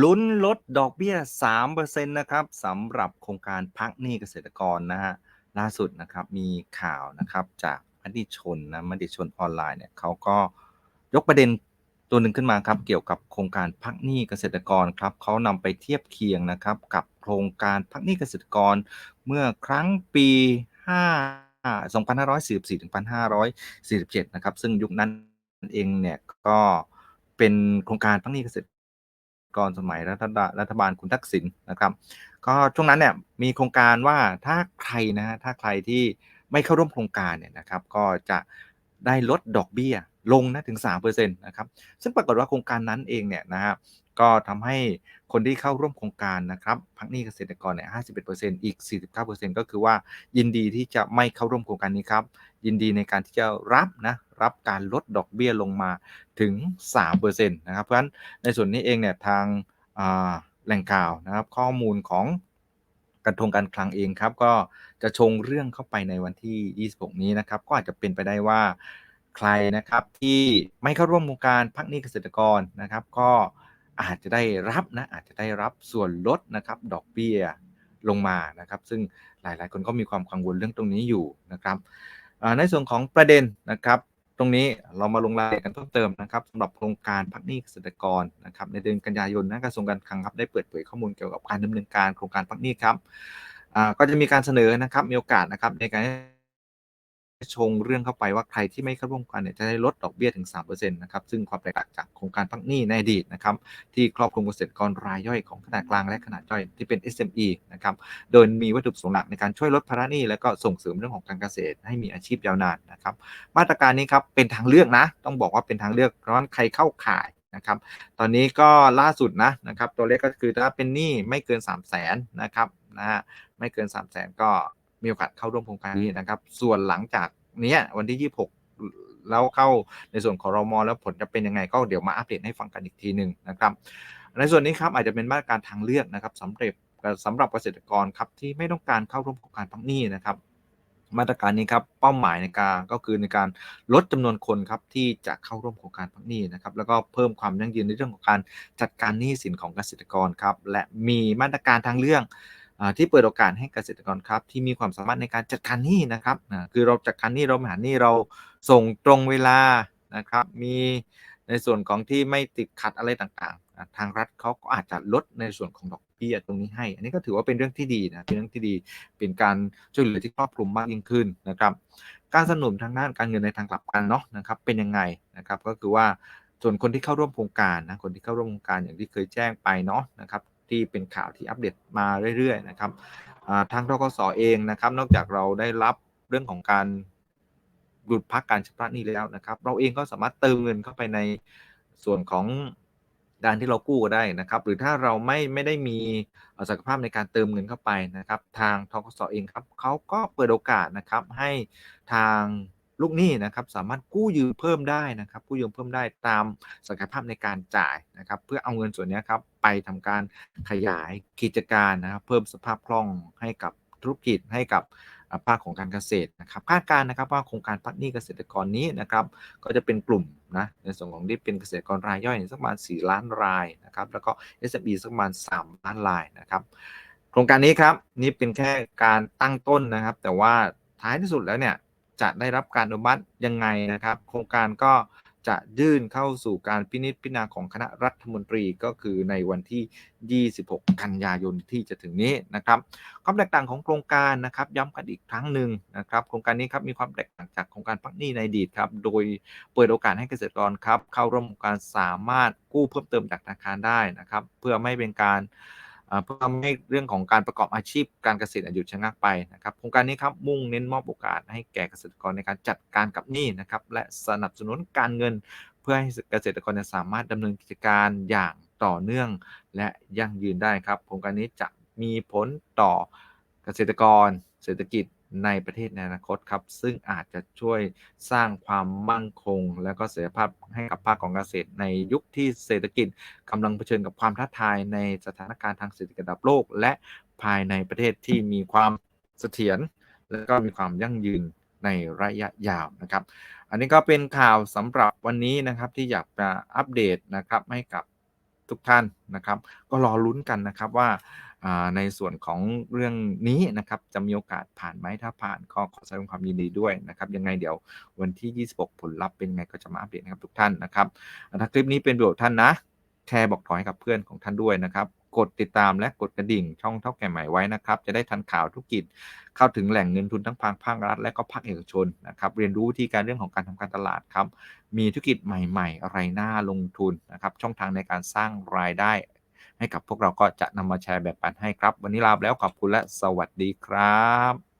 ลุ้นลดดอกเบี้ย 3%นะครับสำหรับโครงการพักหนี้เกษตรกรนะฮะล่าสุดนะครับมีข่าวนะครับจากมติชนนะมติชนออนไลน์เนี่ยเขาก็ยกประเด็นตัวหนึ่งขึ้นมาครับเกี่ยวกับโครงการพักหนี้เกษตรกรครับเขานำไปเทียบเคียงนะครับกับโครงการพักหนี้เกษตรกรเมื่อครั้งปี 5 2544ถึง2547 นะครับซึ่งยุคนั้นเองเนี่ยก็เป็นโครงการพักหนี้เกษตร ก่อนสมัยรัฐรัฐบาลคุณทักษิณนะครับ ก็ช่วงนั้นเนี่ยมีโครงการว่าถ้าใครนะฮะถ้าใครที่ไม่เข้าร่วมโครงการเนี่ยนะครับก็จะได้ลดดอกเบี้ยลงนะถึง3%นะครับซึ่งปรากฏว่าโครงการนั้นเองเนี่ยนะฮะ ก็ทำให้คนที่เข้าร่วมโครงการนะครับพักหนี้เกษตรกรเนี่ย51%อีก 49%ก็คือว่ายินดีที่จะไม่เข้าร่วมโครงการนี้ครับ ยินดีในการที่จะรับนะรับการลดดอกเบี้ยลงมาถึง3%นะครับ เพราะฉะนั้นในส่วนนี้เองเนี่ยทางแหล่งข่าวนะครับ ข้อมูลของกระทรวงการคลังเองครับ ก็จะชงเรื่องเข้าไปในวันที่ 26 นี้นะครับ ก็อาจจะเป็นไปได้ว่าใครนะครับที่ไม่เข้าร่วมโครงการพักหนี้เกษตรกรนะครับ ก็ อาจจะได้รับนะอาจจะได้รับส่วนลดนะครับดอกเบี้ยลงมานะครับ ซึ่งหลาย ๆ คนก็มีความกังวลเรื่องตรงนี้อยู่นะครับในส่วนของประเด็นนะครับ ตรงนี้เรามาลงรายละเอียดกันเพิ่มเติมนะครับสำหรับโครงการพักหนี้เกษตรกรนะครับในเดือนกันยายนนะกระทรวงการคลังครับได้เปิดเผยข้อมูลเกี่ยวกับการดำเนินการโครงการพักหนี้ครับก็จะมีการเสนอนะครับมีโอกาสนะครับในการ ชงเรื่องเข้าไปว่าใครที่ไม่เข้าร่วมกันเนี่ยจะได้ลดดอกเบี้ยถึง3%นะครับซึ่งความแตกต่างจากโครงการพักหนี้ในอดีตนะครับที่ครอบคลุมเกษตรกรรายย่อยของขนาดกลางและขนาดย่อยที่เป็น SME นะครับโดยมีวัตถุประสงค์หลักในการช่วยลดภาระหนี้และก็ส่งเสริมเรื่องของการเกษตร ให้มีอาชีพยาวนานนะครับมาตรการนี้ครับเป็นทางเลือกนะ ต้องบอกว่าเป็นทางเลือกเพราะใครเข้าข่ายนะครับ ตอนนี้ก็ล่าสุดนะนะครับ ตัวเลขก็คือถ้าเป็นหนี้ไม่เกิน 3 0 0แสนนะครับนะฮะไม่เกิน 3 0 0แสนก็ มีโอกาสเข้าร่วมโครงการนี้นะครับ ส่วนหลังจากนี้วันที่ 26 แล้วเข้าในส่วนของรมแล้วผลจะเป็นยังไงก็เดี๋ยวมาอัปเดตให้ฟังกันอีกทีหนึ่งนะครับ ในส่วนนี้ครับอาจจะเป็นมาตรการทางเลือกนะครับสำหรับสำหรับเกษตรกรครับที่ไม่ต้องการเข้าร่วมโครงการพักหนี้นะครับมาตรการนี้ครับเป้าหมายในการก็คือในการลดจำนวนคนครับที่จะเข้าร่วมโครงการพักหนี้นะครับแล้วก็เพิ่มความยั่งยืนในเรื่องของการจัดการหนี้สินของเกษตรกรครับและมีมาตรการทางเลือก ที่เปิดโอกาสให้เกษตรกรครับ ที่มีความสามารถในการจัดการหนี้นะครับคือเราจัดการหนี้เราหาหนี้เราส่งตรงเวลานะครับ มีในส่วนของที่ไม่ติดขัดอะไรต่างๆ ทางรัฐเขาก็อาจจะลดในส่วนของดอกเบี้ยตรงนี้ให้ อันนี้ก็ถือว่าเป็นเรื่องที่ดีนะเป็นเรื่องที่ดีเป็นการช่วยเหลือที่ครอบคลุมมากยิ่งขึ้นนะครับ การสนับสนุนทางด้านการเงินในทางกลับกันเนาะนะครับ เป็นยังไงนะครับก็คือว่าส่วนคนที่เข้าร่วมโครงการนะคนที่เข้าร่วมโครงการอย่างที่เคยแจ้งไปเนาะนะครับ ที่เป็นข่าวที่อัปเดตมาเรื่อยๆนะครับทางทกสเองนะครับ นอกจากเราได้รับเรื่องของการหยุดพักการชำระหนี้แล้วนะครับ เราเองก็สามารถเติมเงินเข้าไปในส่วนของการที่เรากู้ก็ได้นะครับ หรือถ้าเราไม่ไม่ได้มีศักยภาพในการเติมเงินเข้าไปนะครับ ทางทกสเองครับเขาก็เปิดโอกาสนะครับให้ทาง ลูกหนี้นะครับสามารถกู้ยืมเพิ่มได้นะครับกู้ยืมเพิ่มได้ตามศักยภาพในการจ่ายนะครับเพื่อเอาเงินส่วนนี้ครับไปทำการขยายกิจการนะครับเพิ่มสภาพคล่องให้กับธุรกิจให้กับภาคของการเกษตรนะครับคาดการณ์นะครับว่าโครงการพักหนี้เกษตรกรนี้นะครับก็จะเป็นกลุ่มนะในส่วนของที่เป็นเกษตรกรรายย่อยสักประมาณ 4 ล้านรายนะครับแล้วก็ SME สักประมาณ 3 ล้านรายนะครับโครงการนี้ครับนี่เป็นแค่การตั้งต้นนะครับ แต่ว่าท้ายที่สุดแล้วเนี่ย จะได้รับการอนุมัติยังไงนะครับ โครงการก็จะยื่นเข้าสู่การพินิจพิจารณาของคณะรัฐมนตรีก็คือในวันที่ 26 กันยายนที่จะถึงนี้นะครับ ความแตกต่างของโครงการนะครับ ย้ำกันอีกครั้งหนึ่งนะครับ โครงการนี้ครับมีความแตกต่างจากโครงการพักหนี้ในอดีตครับ โดยเปิดโอกาสให้เกษตรกรครับ เข้าร่วมโครงการสามารถกู้เพิ่มเติมจากธนาคารได้นะครับ เพื่อไม่เป็นการ เพื่อทำให้เรื่องของการประกอบอาชีพการเกษตรหยุดชะงักไปนะครับโครงการนี้ครับมุ่งเน้นมอบโอกาสให้แก่เกษตรกรในการจัดการกับหนี้นะครับและสนับสนุนการเงิน เพื่อให้เกษตรกรสามารถดำเนินกิจการอย่างต่อเนื่องและยั่งยืนได้ครับโครงการนี้จะมีผลต่อเกษตรกร เศรษฐกิจ ในประเทศในอนาคตครับ ซึ่งอาจจะช่วยสร้างความมั่นคง และก็เสถียรภาพให้กับภาคของเกษตร ในยุคที่เศรษฐกิจกำลังเผชิญกับความท้าทายในสถานการณ์ทางเศรษฐกิจระดับโลก และภายในประเทศที่มีความเสถียรและก็มีความยั่งยืนในระยะยาวนะครับ อันนี้ก็เป็นข่าวสำหรับวันนี้นะครับที่อยากจะอัปเดตนะครับให้กับทุกท่านนะครับ ก็รอลุ้นกันนะครับว่า ในส่วนของเรื่องนี้นะครับจะมีโอกาสผ่านไหมถ้าผ่านก็ขอแสดงความยินดีด้วยนะครับยังไงเดี๋ยววันที่ 26 ผลลัพธ์เป็นไงก็จะมาอัปเดตให้กับทุกท่านนะครับถ้าคลิปนี้เป็นประโยชน์ท่านนะแชร์บอกต่อให้กับเพื่อนของท่านด้วยนะครับกดติดตามและกดกระดิ่งช่องเท่าแก่ใหม่ไว้นะครับ จะได้ทันข่าวธุรกิจ เข้าถึงแหล่งเงินทุนทั้งภาคภาครัฐและก็ภาคเอกชนนะครับ เรียนรู้วิธีการเรื่องของการทำการตลาดครับ มีธุรกิจใหม่ ๆ อะไรน่าลงทุนนะครับ ช่องทางในการสร้างรายได้ ให้กับพวกเราก็จะนำมาแชร์แบ่งปันให้ครับ วันนี้ลาไปแล้วขอบคุณและสวัสดีครับ